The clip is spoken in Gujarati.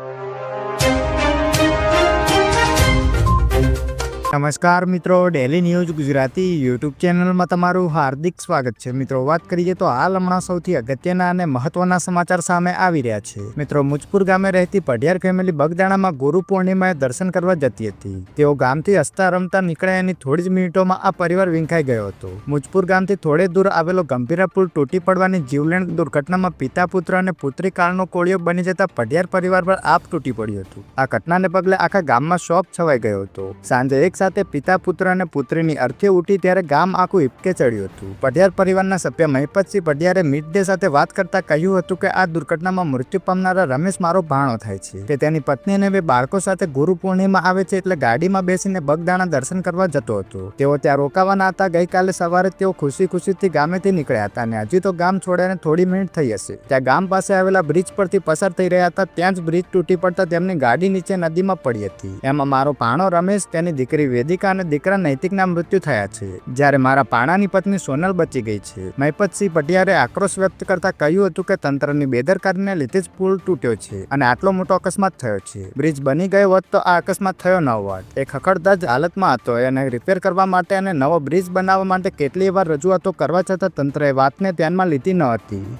you. નમસ્કાર મિત્રો ડેલી ન્યૂઝ ગુજરાતી યુટ્યુબ ચેનલમાં તમારું હાર્દિક સ્વાગત છે. મિત્રો, વાત કરીએ તો હાલ હમણાં સૌથી અગત્યના અને મહત્વના સમાચાર સામે આવી રહ્યા છે. મિત્રો, મુજપુર ગામે રહેતી પઢિયાર ફેમિલી બગદાણામાં ગુરુ પૂર્ણિમાએ દર્શન કરવા જતી હતી. તેઓ ગામથી હસતા રમતા નીકળ્યા એની થોડી જ મિનિટોમાં આ પરિવાર વિંખાઈ ગયો હતો. મુજપુર ગામથી થોડે દૂર આવેલો ગંભીરા પુલ તૂટી પડવાની જીવલેણ દુર્ઘટનામાં પિતા, પુત્ર અને પુત્રી કાળનો કોળિયો બની જતા પઢિયાર પરિવાર પર આપ તૂટી પડ્યું હતું. આ ઘટનાને પગલે આખા ગામમાં શોક છવાઈ ગયો હતો. સાંજે એક સાથે પિતા પુત્ર અને પુત્રીની અર્થે ઉઠી ત્યારે ગામ આખું હિપકે ચડ્યું હતું. પઢિયાર પરિવારના સભ્ય મહિપતસિંહ પઢિયારે મીટ સાથે વાત કરતા કહ્યું હતું કે, આ દુર્ઘટનામાં મૃત્યુ પામનારા રમેશ મારો ભાણો થાય છે. કે તેની પત્ની અને બે બાળકો સાથે ગુરુ પૂર્ણિમા આવે છે એટલે ગાડીમાં બેસીને બગદાણા દર્શન કરવા જતો હતો. તેઓ ત્યાં રોકાવાના હતા. ગઈકાલે સવારે તેઓ ખુશી ખુશીથી ગામેથી નીકળ્યા હતા અને હજી તો ગામ છોડ્યાને થોડી મિનિટ થઈ હશે. ત્યાં ગામ પાસે આવેલા બ્રિજ પરથી પસાર થઈ રહ્યા હતા. ત્યાં જ બ્રિજ તૂટી પડતા તેમની ગાડી નીચે નદીમાં પડી હતી. એમાં, મારો ભાણો રમેશ, તેની દીકરી વેદિકા અને દીકરા નૈતિકના મૃત્યુ થયા છે. જ્યારે મારા પાણાની પત્ની સોનલ બચી ગઈ છે. મહિપતસિંહ પટિયારે આક્રોશ વ્યક્ત કરતા કહ્યું હતું કે તંત્રની બેદરકારીને લીધે જ પુલ તૂટ્યો છે અને આટલો મોટો અકસ્માત થયો છે. બ્રિજ બની ગયો હોત તો આ અકસ્માત થયો ન હોત. એ ખખડધજ હાલતમાં હતો એને રિપેર કરવા માટે અને નવો બ્રિજ બનાવવા માટે કેટલી વાર રજૂઆતો કરવા છતાં તંત્રએ વાતને ધ્યાનમાં લીધી ન હતી.